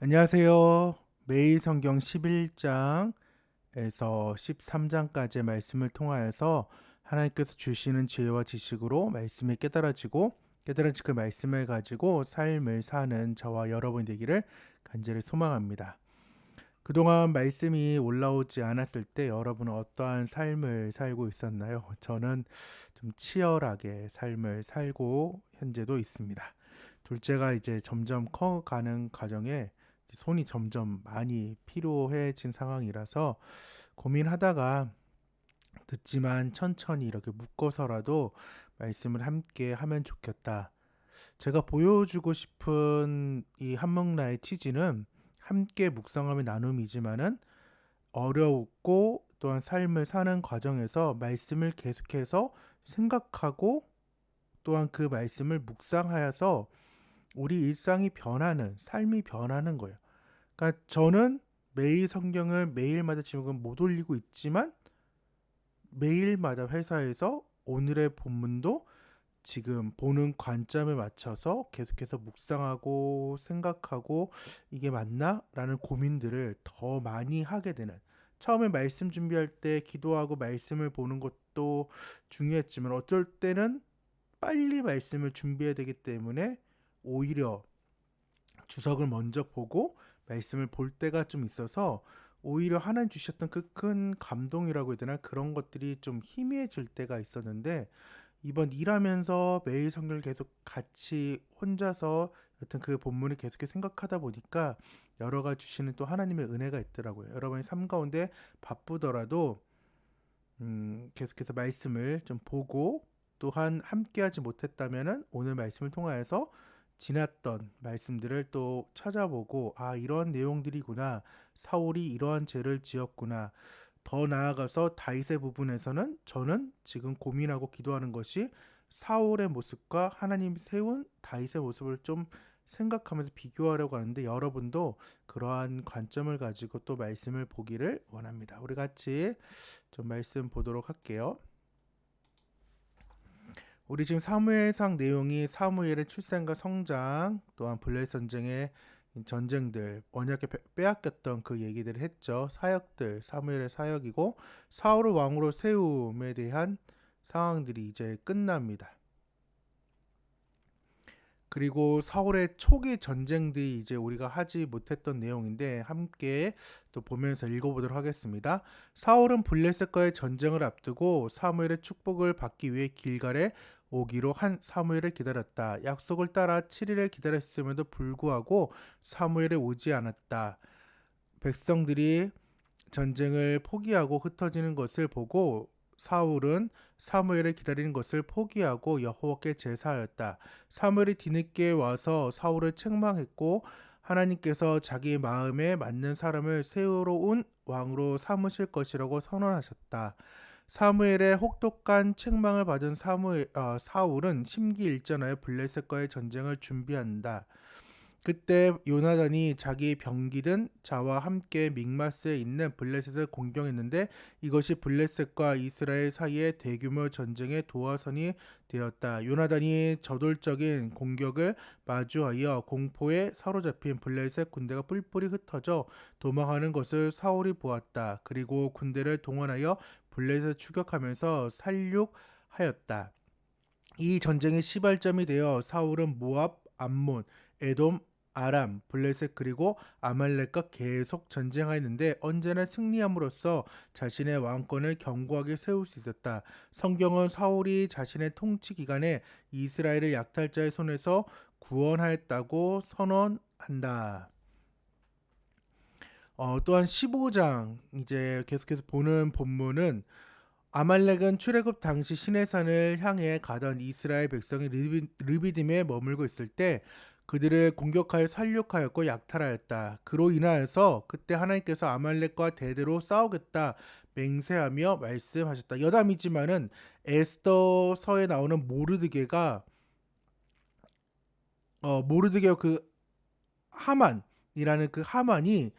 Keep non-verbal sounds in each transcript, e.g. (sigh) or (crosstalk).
안녕하세요. 매일 성경 11장에서 13장까지의 말씀을 통하여서 하나님께서 주시는 지혜와 지식으로 말씀이 깨달아지고 깨달아진 그 말씀을 가지고 삶을 사는 저와 여러분 되기를 간절히 소망합니다. 그동안 말씀이 올라오지 않았을 때 여러분은 어떠한 삶을 살고 있었나요? 저는 좀 치열하게 삶을 살고 현재도 있습니다. 둘째가 이제 점점 커가는 과정에 손이 점점 많이 필요해진 상황이라서 고민하다가 듣지만 천천히 이렇게 묶어서라도 말씀을 함께 하면 좋겠다. 제가 보여주고 싶은 이 한목나의 취지는 함께 묵상함의 나눔이지만은 어렵고 또한 삶을 사는 과정에서 말씀을 계속해서 생각하고 또한 그 말씀을 묵상하여서 우리 일상이 변하는 삶이 변하는 거예요. 그러니까 저는 매일 성경을 매일마다 지금 못 올리고 있지만 매일마다 회사에서 오늘의 본문도 지금 보는 관점에 맞춰서 계속해서 묵상하고 생각하고 이게 맞나? 라는 고민들을 더 많이 하게 되는 처음에 말씀 준비할 때 기도하고 말씀을 보는 것도 중요했지만 어떨 때는 빨리 말씀을 준비해야 되기 때문에 오히려 주석을 먼저 보고 말씀을 볼 때가 좀 있어서 오히려 하나님 주셨던 그 큰 감동이라고 해야 되나 그런 것들이 좀 희미해질 때가 있었는데 이번 일하면서 매일 성경을 계속 같이 혼자서 여튼 그 본문을 계속 생각하다 보니까 여러 가지 주시는 또 하나님의 은혜가 있더라고요. 여러분의 삶 가운데 바쁘더라도 음, 계속해서 말씀을 좀 보고 또한 함께하지 못했다면은 오늘 말씀을 통하여서 지났던 말씀들을 또 찾아보고 아 이런 내용들이구나 사울이 이러한 죄를 지었구나 더 나아가서 다윗의 부분에서는 저는 지금 고민하고 기도하는 것이 사울의 모습과 하나님 세운 다윗의 모습을 좀 생각하면서 비교하려고 하는데 여러분도 그러한 관점을 가지고 또 말씀을 보기를 원합니다. 우리 같이 좀 말씀 보도록 할게요. 우리 지금 사무엘상 내용이 사무엘의 출생과 성장 또한 블레셋 전쟁의 전쟁들 언약에 빼앗겼던 그 얘기들을 했죠. 사역들 사무엘의 사역이고 사울을 왕으로 세움에 대한 상황들이 이제 끝납니다. 그리고 사울의 초기 전쟁들이 이제 우리가 하지 못했던 내용인데 함께 또 보면서 읽어보도록 하겠습니다. 사울은 블레셋과의 전쟁을 앞두고 사무엘의 축복을 받기 위해 길갈에 오기로 한 사무엘을 기다렸다. 약속을 따라 7일을 기다렸음에도 불구하고 사무엘이 오지 않았다. 백성들이 전쟁을 포기하고 흩어지는 것을 보고 사울은 사무엘을 기다리는 것을 포기하고 여호와께 제사하였다. 사무엘이 뒤늦게 와서 사울을 책망했고 하나님께서 자기 마음에 맞는 사람을 세우러 왕으로 삼으실 것이라고 선언하셨다. 사무엘의 혹독한 책망을 받은 사무엘, 어, 사울은 심기일전하여 블레셋과의 전쟁을 준비한다. 그때 요나단이 자기 병기든 자와 함께 믹마스에 있는 블레셋을 공격했는데 이것이 블레셋과 이스라엘 사이의 대규모 전쟁의 도화선이 되었다. 요나단이 저돌적인 공격을 마주하여 공포에 사로잡힌 블레셋 군대가 뿔뿔이 흩어져 도망하는 것을 사울이 보았다. 그리고 군대를 동원하여 블레셋 추격하면서 살육하였다. 이 전쟁의 시발점이 되어 사울은 모압, 암몬, 에돔, 아람, 블레셋 그리고 아말렉과 계속 전쟁하였는데 언제나 승리함으로써 자신의 왕권을 견고하게 세울 수 있었다. 성경은 사울이 자신의 통치 기간에 이스라엘을 약탈자의 손에서 구원하였다고 선언한다. 어, 또한 15장 이제 계속해서 보는 본문은 아말렉은 출애굽 당시 시내산을 향해 가던 이스라엘 르비, 르비딤에 머물고 있을 때 그들을 공격하여 살육하였고 약탈하였다. 그로 인하여서 그때 하나님께서 아말렉과 대대로 싸우겠다 맹세하며 말씀하셨다. 여담이지만은 에스더서에 나오는 모르드게가 어 모르드게 그 하만이라는 그 하만이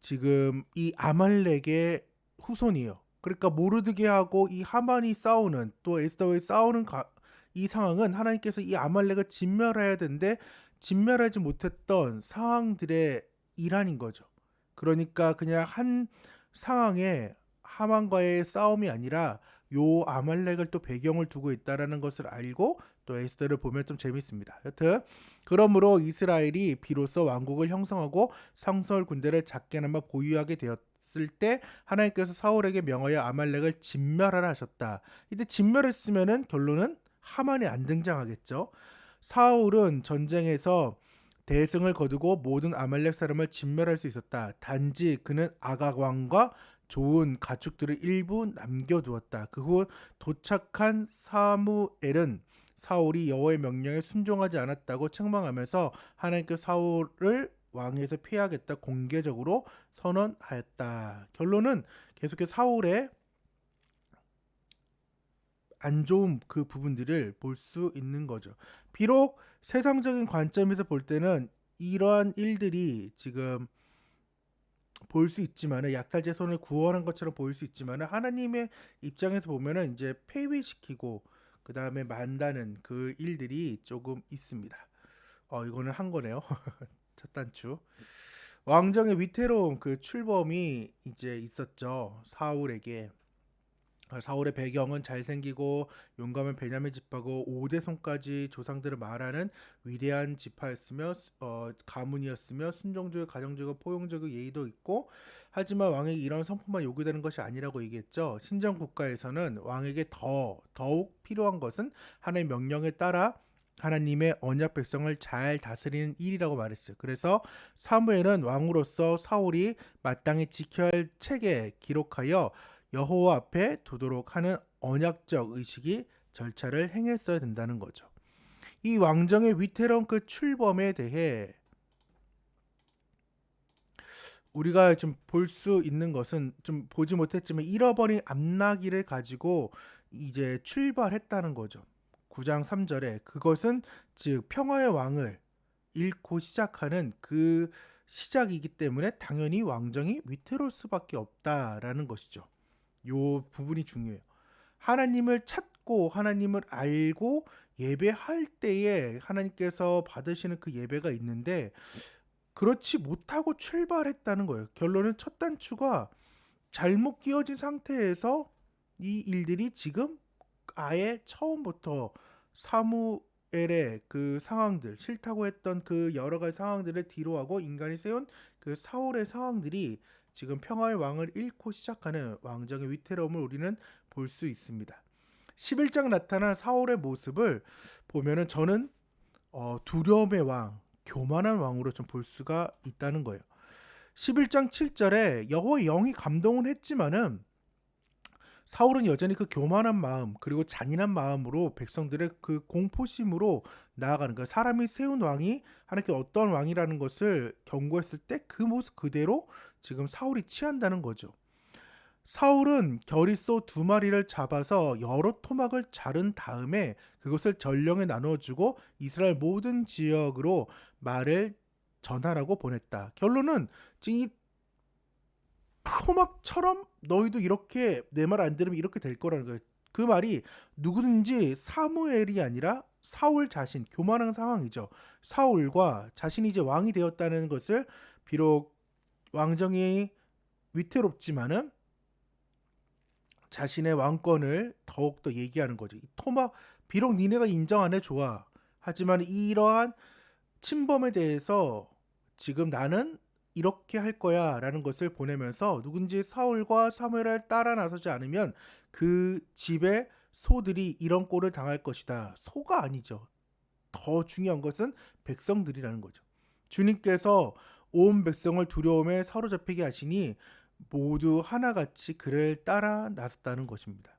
지금 이 아말렉의 후손이에요. 그러니까 모르드게하고 이 하만이 싸우는 또 에스더의 싸우는 가, 이 상황은 하나님께서 이 아말렉을 진멸해야 되는데 진멸하지 못했던 상황들의 이란인 거죠. 그러니까 그냥 한 상황에 하만과의 싸움이 아니라 요 아말렉을 또 배경을 두고 있다라는 것을 알고 또 에스더를 보면 좀 재밌습니다. 여튼 그러므로 이스라엘이 비로소 왕국을 형성하고 성설 군대를 작게나마 보유하게 되었을 때 하나님께서 사울에게 명하여 아말렉을 진멸하라 하셨다. 이때 진멸했으면은 결론은 하만이 안 등장하겠죠. 사울은 전쟁에서 대승을 거두고 모든 아말렉 사람을 진멸할 수 있었다. 단지 그는 아가왕과 좋은 가축들을 일부 남겨두었다. 그 후 도착한 사무엘은 사울이 여호와의 명령에 순종하지 않았다고 책망하면서 하나님께 사울을 왕에서 피하겠다 공개적으로 선언하였다. 결론은 계속해서 사울의 안 좋은 그 부분들을 볼 수 있는 거죠. 비록 세상적인 관점에서 볼 때는 이러한 일들이 지금 볼 수 있지만은 약탈제 손을 구원한 것처럼 보일 수 있지만은 하나님의 입장에서 보면은 이제 폐위시키고 그 다음에 만다는 그 일들이 조금 있습니다. 어 이거는 한 거네요. (laughs) 첫 단추. 왕정의 위태로운 그 출범이 이제 있었죠. 사울에게. 아, 사울의 배경은 잘생기고 용감한 베냐민 지파고 오대손까지 조상들을 말하는 위대한 지파였으며 어, 가문이었으며 순종적이고 가정적이고 포용적이고 예의도 있고 하지만 왕에게 이런 성품만 요구되는 것이 아니라고 얘기했죠. 신정 국가에서는 왕에게 더 더욱 필요한 것은 하나님의 명령에 따라 하나님의 언약 백성을 잘 다스리는 일이라고 말했어요. 그래서 사무엘은 왕으로서 사울이 마땅히 지켜야 할 책에 기록하여 여호와 앞에 두도록 하는 언약적 의식이 절차를 행했어야 된다는 거죠. 이 왕정의 위태로운 그 출범에 대해 우리가 좀 볼 수 있는 것은 좀 보지 못했지만 잃어버린 암나기를 가지고 이제 출발했다는 거죠. 9장 3절에 그것은 즉 평화의 왕을 잃고 시작하는 그 시작이기 때문에 당연히 왕정이 위태로울 수밖에 없다라는 것이죠. 요 부분이 중요해요. 하나님을 찾고 하나님을 알고 예배할 때에 하나님께서 받으시는 그 예배가 있는데 그렇지 못하고 출발했다는 거예요. 결론은 첫 단추가 잘못 끼워진 상태에서 이 일들이 지금 아예 처음부터 사무엘의 그 상황들 싫다고 했던 그 여러 가지 상황들을 뒤로하고 인간이 세운 그 사울의 상황들이 지금 평화의 왕을 잃고 시작하는 왕정의 위태로움을 우리는 볼 수 있습니다. 11장 나타난 사울의 모습을 보면은 저는 어, 두려움의 왕, 교만한 왕으로 좀 볼 수가 있다는 거예요. 11장 7절에 여호와의 영이 감동은 했지만은 사울은 여전히 그 교만한 마음 그리고 잔인한 마음으로 백성들의 그 공포심으로 나아가는 거예요. 사람이 세운 왕이 하나님께 어떤 왕이라는 것을 경고했을 때 그 모습 그대로 지금 사울이 취한다는 거죠. 사울은 결의소 두 마리를 잡아서 여러 토막을 자른 다음에 그것을 전령에 나눠주고 이스라엘 모든 지역으로 말을 전하라고 보냈다. 결론은 지금 이 토막처럼 너희도 이렇게 내 말 안 들으면 이렇게 될 거라는 거예요. 그 말이 누구든지 사무엘이 아니라 사울 자신 교만한 상황이죠. 사울과 자신이 이제 왕이 되었다는 것을 비록 왕정이 위태롭지만은 자신의 왕권을 더욱더 얘기하는 거죠. 이 토막 비록 니네가 인정 안 해 좋아. 하지만 이러한 침범에 대해서 지금 나는 이렇게 할 거야라는 것을 보내면서 누군지 사울과 사무엘을 따라 나서지 않으면 그 집의 소들이 이런 꼴을 당할 것이다. 소가 아니죠. 더 중요한 것은 백성들이라는 거죠. 주님께서 온 백성을 두려움에 사로잡히게 하시니 모두 하나같이 그를 따라 나섰다는 것입니다.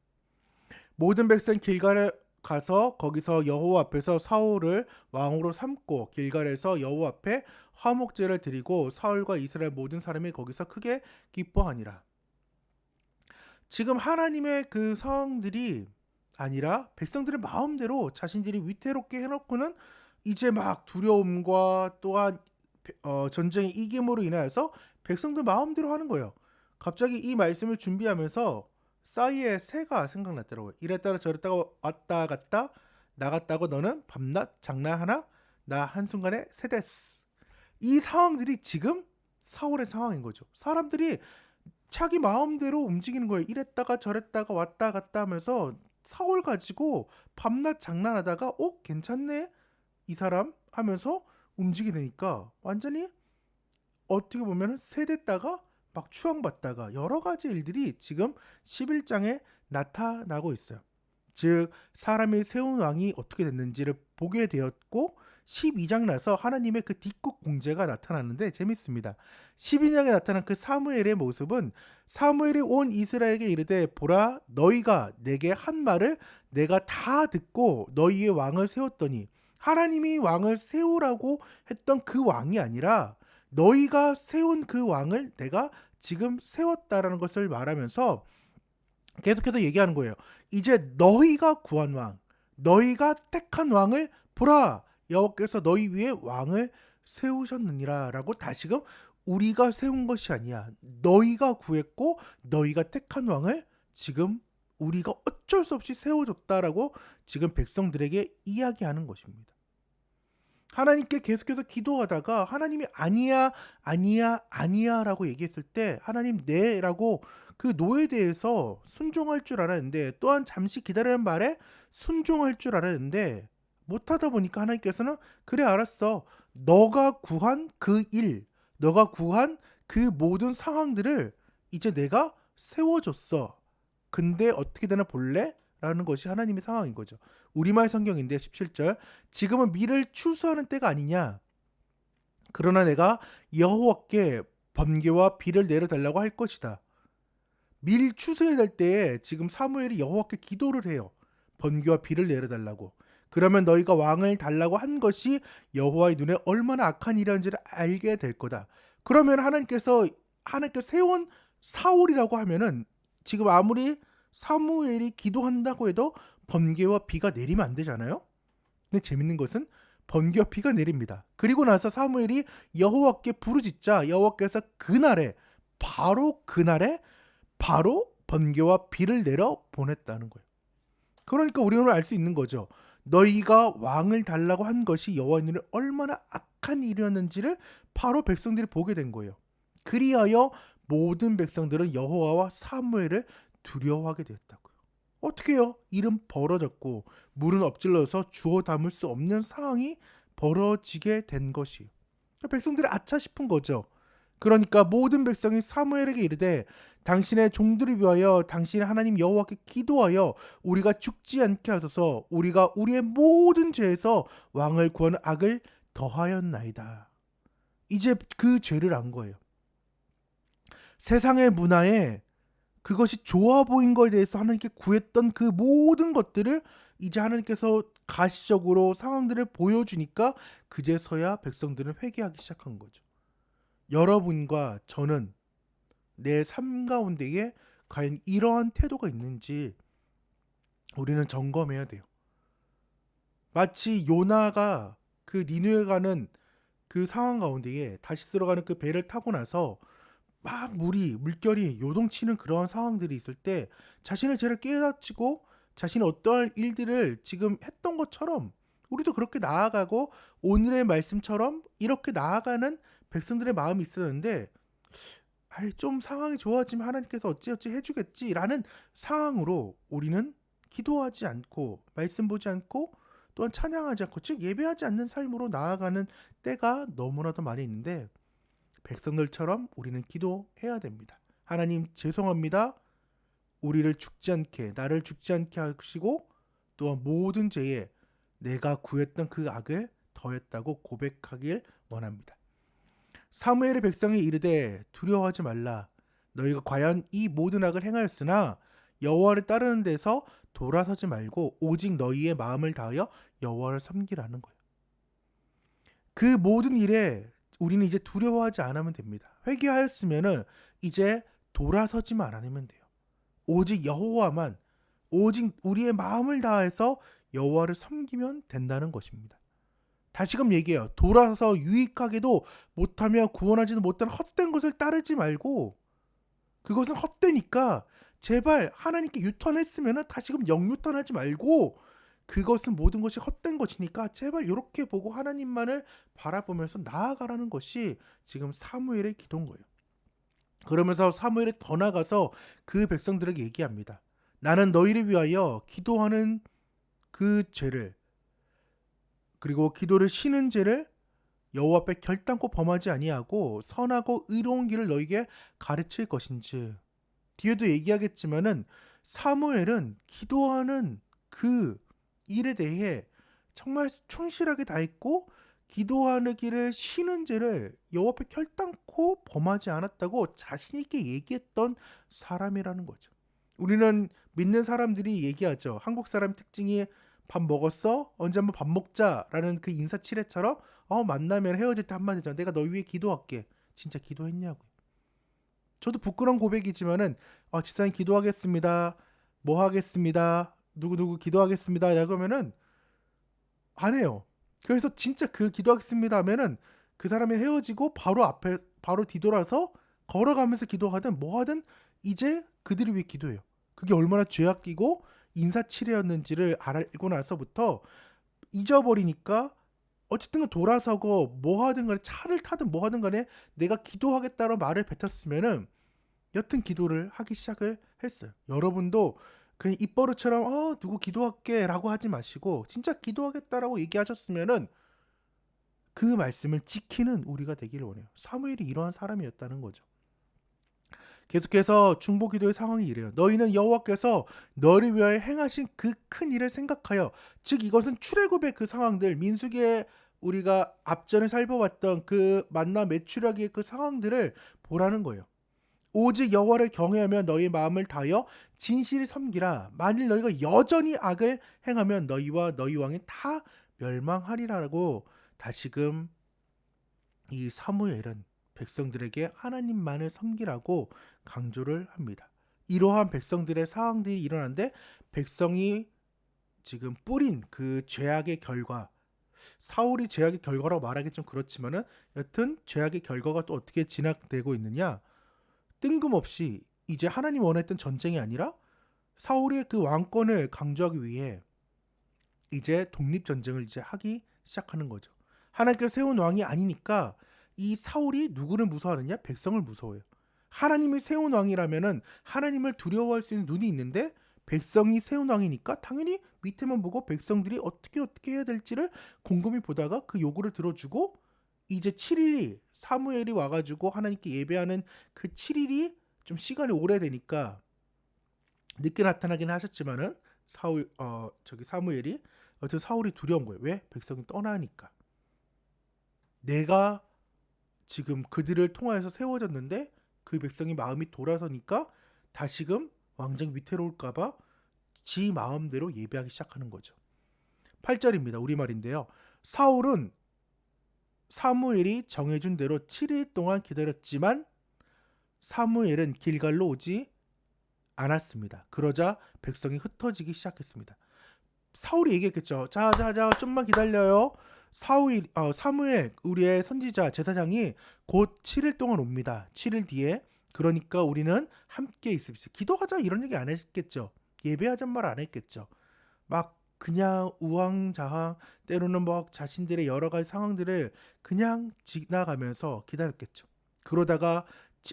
모든 백성 길가를 가서 거기서 여호와 앞에서 사울을 왕으로 삼고 길갈에서 여호와 앞에 화목제를 드리고 사울과 이스라엘 모든 사람이 거기서 크게 기뻐하니라. 지금 하나님의 그 상황들이 아니라 백성들의 마음대로 자신들이 위태롭게 해놓고는 이제 막 두려움과 또한 어, 전쟁의 이김으로 인하여서 백성들 마음대로 하는 거예요. 갑자기 이 말씀을 준비하면서 싸이의 새가 생각났더라고요. 이랬다가 저랬다가 왔다 갔다 나갔다고 너는 밤낮 장난하나? 나 한순간에 새됐스. 이 상황들이 지금 사울의 상황인 거죠. 사람들이 자기 마음대로 움직이는 거예요. 이랬다가 저랬다가 왔다 갔다 하면서 사울 가지고 밤낮 장난하다가 어 괜찮네 이 사람 하면서 움직이게 되니까 완전히 어떻게 보면은 세댔다가 막 추앙받다가 여러 가지 일들이 지금 11장에 나타나고 있어요. 즉 사람이 세운 왕이 어떻게 됐는지를 보게 되었고 12장 나서 하나님의 그 뒷국 공제가 나타나는데 재밌습니다. 12장에 나타난 그 사무엘의 모습은 사무엘이 온 이스라엘에게 이르되 보라 너희가 내게 한 말을 내가 다 듣고 너희의 왕을 세웠더니 하나님이 왕을 세우라고 했던 그 왕이 아니라 너희가 세운 그 왕을 내가 지금 세웠다라는 것을 말하면서 계속해서 얘기하는 거예요. 이제 너희가 구한 왕, 너희가 택한 왕을 보라. 여호와께서 너희 위에 왕을 세우셨느니라라고 다시금 우리가 세운 것이 아니야. 너희가 구했고 너희가 택한 왕을 지금 우리가 어쩔 수 없이 세워줬다라고 지금 백성들에게 이야기하는 것입니다. 하나님께 계속해서 기도하다가 하나님이 아니야, 아니야, 아니야 라고 얘기했을 때 하나님 네 라고 그 노에 대해서 순종할 줄 알았는데 또한 잠시 기다리는 말에 순종할 줄 알았는데 못하다 보니까 하나님께서는 그래 알았어. 너가 구한 그 일, 너가 구한 그 모든 상황들을 이제 내가 세워줬어. 근데 어떻게 되나 볼래? 라는 것이 하나님의 상황인 거죠. 우리말 성경인데 17절 지금은 미를 추수하는 때가 아니냐 그러나 내가 여호와께 번개와 비를 내려달라고 할 것이다. 밀 추수해야 될 때에 지금 사무엘이 여호와께 기도를 해요. 번개와 비를 내려달라고. 그러면 너희가 왕을 달라고 한 것이 여호와의 눈에 얼마나 악한 일이었는지를 알게 될 거다. 그러면 하나님께서 하나님께서 세운 사울이라고 하면은 지금 아무리 사무엘이 기도한다고 해도 번개와 비가 내리면 안 되잖아요. 근데 재밌는 것은 번개와 비가 내립니다. 그리고 나서 사무엘이 여호와께 부르짖자 여호와께서 그날에 바로 그날에 바로 번개와 비를 내려 보냈다는 거예요. 그러니까 우리는 알 수 있는 거죠. 너희가 왕을 달라고 한 것이 여호와의 눈에 얼마나 악한 일이었는지를 바로 백성들이 보게 된 거예요. 그리하여 모든 백성들은 여호와와 사무엘을 두려워하게 되었다고요. 어떻게 해요? 일은 벌어졌고 물은 엎질러서 주워 담을 수 없는 상황이 벌어지게 된 것이에요. 백성들이 아차 싶은 거죠. 그러니까 모든 백성이 사무엘에게 이르되 당신의 종들을 위하여 당신의 하나님 여호와께 기도하여 우리가 죽지 않게 하소서 우리가 우리의 모든 죄에서 왕을 구하는 악을 더하였나이다. 이제 그 죄를 안 거예요. 세상의 문화에 그것이 좋아 보인 거에 대해서 하나님께 구했던 그 모든 것들을 이제 하나님께서 가시적으로 상황들을 보여주니까 그제서야 백성들은 회개하기 시작한 거죠. 여러분과 저는 내 삶 가운데에 과연 이러한 태도가 있는지 우리는 점검해야 돼요. 마치 요나가 그 니누에 가는 그 상황 가운데에 다시 들어가는 그 배를 타고 나서 막 물이 물결이 요동치는 그러한 상황들이 있을 때 자신의 죄를 깨닫고 자신이 어떠한 일들을 지금 했던 것처럼 우리도 그렇게 나아가고 오늘의 말씀처럼 이렇게 나아가는 백성들의 마음이 있었는데 아이 좀 상황이 좋아지면 하나님께서 어찌어찌 해주겠지라는 상황으로 우리는 기도하지 않고 말씀 보지 않고 또한 찬양하지 않고 즉 예배하지 않는 삶으로 나아가는 때가 너무나도 많이 있는데 백성들처럼 우리는 기도해야 됩니다. 하나님 죄송합니다. 우리를 죽지 않게 나를 죽지 않게 하시고 또한 모든 죄에 내가 구했던 그 악을 더했다고 고백하길 원합니다. 사무엘의 백성이 이르되 두려워하지 말라 너희가 과연 이 모든 악을 행하였으나 여호와를 따르는 데서 돌아서지 말고 오직 너희의 마음을 다하여 여호와를 섬기라는 거예요. 그 모든 일에 우리는 이제 두려워하지 않으면 됩니다. 회개하였으면은 이제 돌아서지만 않으면 돼요. 오직 여호와만 오직 우리의 마음을 다해서 여호와를 섬기면 된다는 것입니다. 다시금 얘기해요. 돌아서 유익하게도 못하며 구원하지도 못한 헛된 것을 따르지 말고 그것은 헛되니까 제발 하나님께 유턴했으면 다시금 영유턴하지 말고 그것은 모든 것이 헛된 것이니까 제발 이렇게 보고 하나님만을 바라보면서 나아가라는 것이 지금 사무엘의 기도인 거예요. 그러면서 사무엘이 더 나가서 그 백성들에게 얘기합니다. 나는 너희를 위하여 기도하는 그 죄를 그리고 기도를 쉬는 죄를 여호와 앞에 결단코 범하지 아니하고 선하고 의로운 길을 너희에게 가르칠 것인지 뒤에도 얘기하겠지만은 사무엘은 기도하는 그 일에 대해 정말 충실하게 다했고 기도하는 길을 쉬는 죄를 여호와 앞에 결단코 범하지 않았다고 자신 있게 얘기했던 사람이라는 거죠. 우리는 믿는 사람들이 얘기하죠. 한국 사람 특징이 밥 먹었어? 언제 한번 밥 먹자라는 그 인사치레처럼 어 만나면 헤어질 때 한마디죠. 내가 너 위해 기도할게. 진짜 기도했냐고. 저도 부끄러운 고백이지만은 아, 집사님 기도하겠습니다. 뭐 하겠습니다. 누구 누구 기도하겠습니다. 라고 하면은 안 해요. 그래서 진짜 그 기도하겠습니다 하면은 그 사람이 헤어지고 바로 앞에 바로 뒤돌아서 걸어가면서 기도하든 뭐 하든 이제 그들을 위해 기도해요. 그게 얼마나 죄악이고 인사치레였는지를 알고 나서부터 잊어버리니까 어쨌든 돌아서고 뭐 하든 간에 차를 타든 뭐 하든 간에 내가 기도하겠다는 말을 뱉었으면은 여튼 기도를 하기 시작을 했어요. 여러분도 그냥 입버릇처럼 어 누구 기도할게라고 하지 마시고 진짜 기도하겠다라고 얘기하셨으면은 그 말씀을 지키는 우리가 되기를 원해요. 사무엘이 이러한 사람이었다는 거죠. 계속해서 중보 기도의 상황이 이래요. 너희는 여호와께서 너를 위하여 행하신 그 큰 일을 생각하여 즉 이것은 출애굽의 그 상황들 민수기에 우리가 앞전에 살펴봤던 그 만나 매출하기의 그 상황들을 보라는 거예요. 오직 여호와를 경외하며 너희 마음을 다하여 진실을 섬기라. 만일 너희가 여전히 악을 행하면 너희와 너희 왕이 다 멸망하리라고 다시금 이 사무엘은 백성들에게 하나님만을 섬기라고 강조를 합니다. 이러한 백성들의 상황들이 일어났는데 백성이 지금 뿌린 그 죄악의 결과 사울이 죄악의 결과라고 말하기 좀 그렇지만은 여튼 죄악의 결과가 또 어떻게 진행되고 있느냐 뜬금없이 이제 하나님 원했던 전쟁이 아니라 사울의 그 왕권을 강조하기 위해 이제 독립 전쟁을 이제 하기 시작하는 거죠. 하나님께서 세운 왕이 아니니까 이 사울이 누구를 무서워하느냐? 백성을 무서워해요. 하나님이 세운 왕이라면은 하나님을 두려워할 수 있는 눈이 있는데 백성이 세운 왕이니까 당연히 밑에만 보고 백성들이 어떻게 어떻게 해야 될지를 곰곰이 보다가 그 요구를 들어주고 이제 7일이 사무엘이 와가지고 하나님께 예배하는 그 7일이 좀 시간이 오래되니까 늦게 나타나긴 하셨지만은 사울 어 저기 사무엘이 어떤 사울이 두려운 거예요. 왜? 백성이 떠나니까. 내가 지금 그들을 통하여서 세워졌는데 그 백성이 마음이 돌아서니까 다시금 왕정 위태로울까봐 지 마음대로 예배하기 시작하는 거죠. 8절입니다. 우리말인데요. 사울은 사무엘이 정해준 대로 7일 동안 기다렸지만 사무엘은 길갈로 오지 않았습니다. 그러자 백성이 흩어지기 시작했습니다. 사울이 얘기했겠죠. 자, 자, 자, 좀만 기다려요. 사울, 어, 사무엘, 우리의 선지자 제사장이 곧 7일 동안 옵니다. 7일 뒤에. 그러니까 우리는 함께 있읍시다. 기도하자 이런 얘기 안 했겠죠. 예배하잔 말안 했겠죠. 막 그냥 우왕좌왕 때로는 뭐 자신들의 여러 가지 상황들을 그냥 지나가면서 기다렸겠죠. 그러다가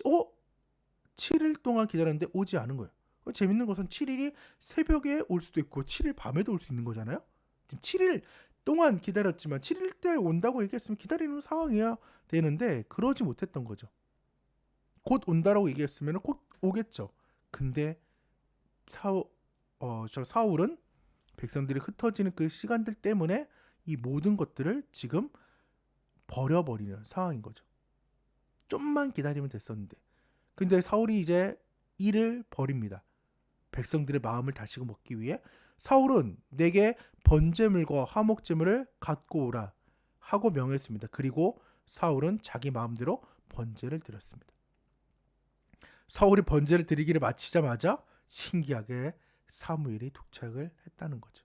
어 7일 동안 기다렸는데 오지 않은 거예요. 재밌는 것은 7일이 새벽에 올 수도 있고 7일 밤에도 올 수 있는 거잖아요. 지금 7일 동안 기다렸지만 7일 때 온다고 얘기했으면 기다리는 상황이야 되는데 그러지 못했던 거죠. 곧 온다라고 얘기했으면 곧 오겠죠. 근데 사우 어저 사울은 백성들이 흩어지는 그 시간들 때문에 이 모든 것들을 지금 버려버리는 상황인 거죠. 좀만 기다리면 됐었는데. 근데 사울이 이제 이를 버립니다. 백성들의 마음을 다시금 얻기 위해 사울은 내게 번제물과 화목제물을 갖고 오라 하고 명했습니다. 그리고 사울은 자기 마음대로 번제를 드렸습니다. 사울이 번제를 드리기를 마치자마자 신기하게 사무엘이 도착을 했다는 거죠.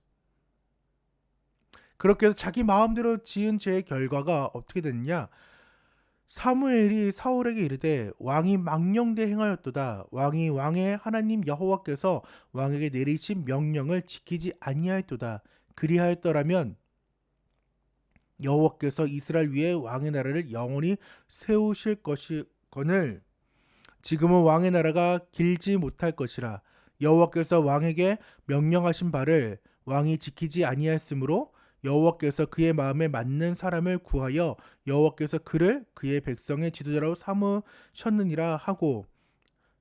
그렇게 해서 자기 마음대로 지은 죄의 결과가 어떻게 됐느냐? 사무엘이 사울에게 이르되 왕이 망령되 행하였도다 왕이 왕의 하나님 여호와께서 왕에게 내리신 명령을 지키지 아니하였도다 그리하였더라면 여호와께서 이스라엘 위에 왕의 나라를 영원히 세우실 것이거늘 지금은 왕의 나라가 길지 못할 것이라 여호와께서 왕에게 명령하신 바를 왕이 지키지 아니하였으므로 여호와께서 그의 마음에 맞는 사람을 구하여 여호와께서 그를 그의 백성의 지도자로 삼으셨느니라 하고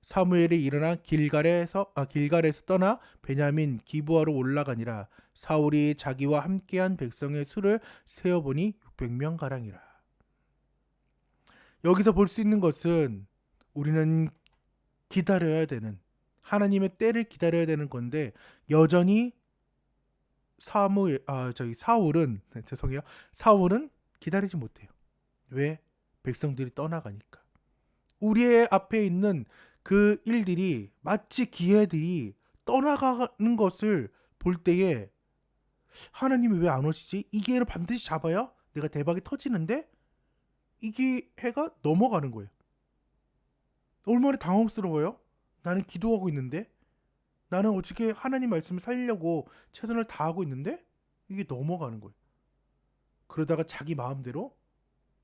사무엘이 일어나 길갈에서 아 길갈에서 떠나 베냐민 기부하로 올라가니라 사울이 자기와 함께한 백성의 수를 세어 보니 600명 가량이라. 여기서 볼 수 있는 것은 우리는 기다려야 되는 하나님의 때를 기다려야 되는 건데 여전히 사무 아 저기 사울은 네, 죄송해요. 사울은 기다리지 못해요. 왜? 백성들이 떠나가니까. 우리의 앞에 있는 그 일들이 마치 기회들이 떠나가는 것을 볼 때에 하나님이 왜 안 오시지? 이 기회를 반드시 잡아야 내가 대박이 터지는데 이게 해가 넘어가는 거예요. 얼마나 당황스러워요? 나는 기도하고 있는데 나는 어떻게 하나님 말씀을 살리려고 최선을 다하고 있는데 이게 넘어가는 거예요. 그러다가 자기 마음대로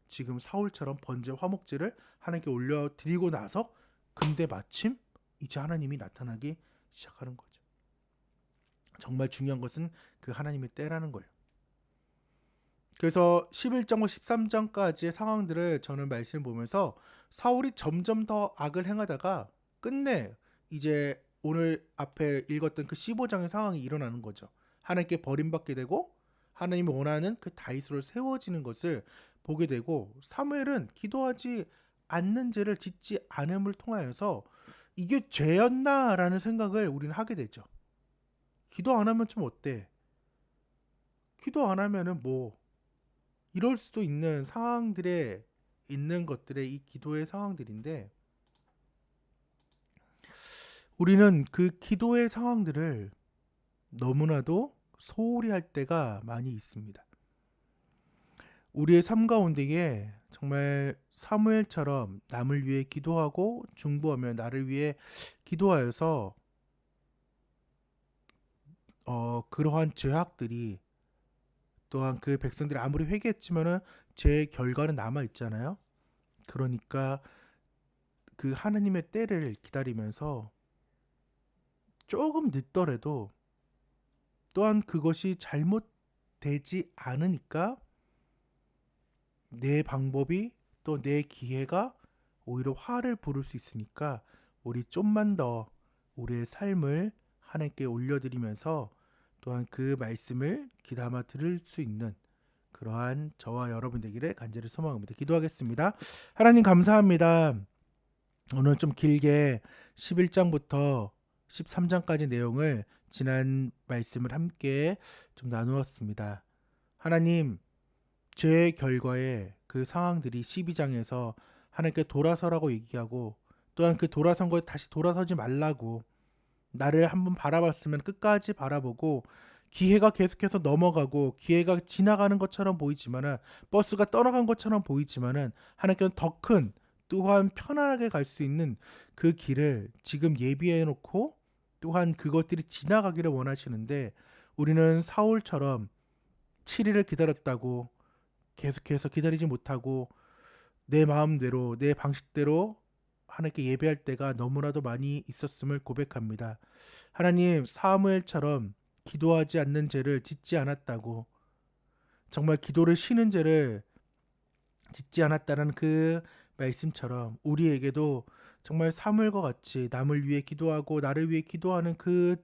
지금 사울처럼 번제 화목제를 하나님께 올려 드리고 나서 근데 마침 이제 하나님이 나타나기 시작하는 거죠. 정말 중요한 것은 그 하나님의 때라는 거예요. 그래서 11장과 13장까지의 상황들을 저는 말씀을 보면서 사울이 점점 더 악을 행하다가 끝내 이제 오늘 앞에 읽었던 그 15장의 상황이 일어나는 거죠. 하나님께 버림받게 되고 하나님이 원하는 그 다윗으로 세워지는 것을 보게 되고 사무엘은 기도하지 않는 죄를 짓지 않음을 통하여서 이게 죄였나라는 생각을 우리는 하게 되죠. 기도 안 하면 좀 어때? 기도 안 하면은 뭐 이럴 수도 있는 상황들에 있는 것들의 이 기도의 상황들인데 우리는 그 기도의 상황들을 너무나도 소홀히 할 때가 많이 있습니다. 우리의 삶 가운데에 정말 사무엘처럼 남을 위해 기도하고 중보하며 나를 위해 기도하여서 어, 그러한 죄악들이 또한 그 백성들이 아무리 회개했지만은 제 결과는 남아 있잖아요. 그러니까 그 하나님의 때를 기다리면서 조금 늦더라도 또한 그것이 잘못되지 않으니까 내 방법이 또 내 기회가 오히려 화를 부를 수 있으니까 우리 좀만 더 우리의 삶을 하나님께 올려드리면서 또한 그 말씀을 귀담아 들을 수 있는 그러한 저와 여러분 되기를 간절히 소망합니다. 기도하겠습니다. 하나님 감사합니다. 오늘 좀 길게 11장부터 13장까지 내용을 지난 말씀을 함께 좀 나누었습니다. 하나님, 제 결과에 그 상황들이 12장에서 하나님께 돌아서라고 얘기하고 또한 그 돌아선 거에 다시 돌아서지 말라고 나를 한번 바라봤으면 끝까지 바라보고 기회가 계속해서 넘어가고 기회가 지나가는 것처럼 보이지만은 버스가 떠나간 것처럼 보이지만은 하나님께는 더 큰 또한 편안하게 갈 수 있는 그 길을 지금 예비해 놓고 또한 그것들이 지나가기를 원하시는데 우리는 사울처럼 7일을 기다렸다고 계속해서 기다리지 못하고 내 마음대로 내 방식대로 하나님께 예배할 때가 너무나도 많이 있었음을 고백합니다. 하나님 사무엘처럼 기도하지 않는 죄를 짓지 않았다고 정말 기도를 쉬는 죄를 짓지 않았다는 그 말씀처럼 우리에게도 정말 사물과 같이 남을 위해 기도하고 나를 위해 기도하는 그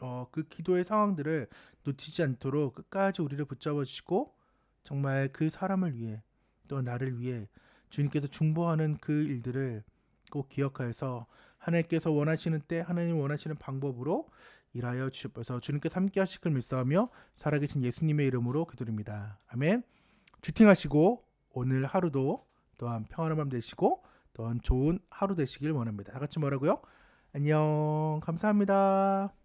어, 그 기도의 상황들을 놓치지 않도록 끝까지 우리를 붙잡아 주시고 정말 그 사람을 위해 또 나를 위해 주님께서 중보하는 그 일들을 꼭 기억하여서 하나님께서 원하시는 때 하나님 원하시는 방법으로 일하여 주셔서 주님께서 함께 하시길 믿사하며 살아계신 예수님의 이름으로 기도드립니다. 아멘. 주팅하시고 오늘 하루도 또한 평안한 밤 되시고 또한 좋은 하루 되시길 원합니다. 다 같이 뭐라고요? 안녕. 감사합니다.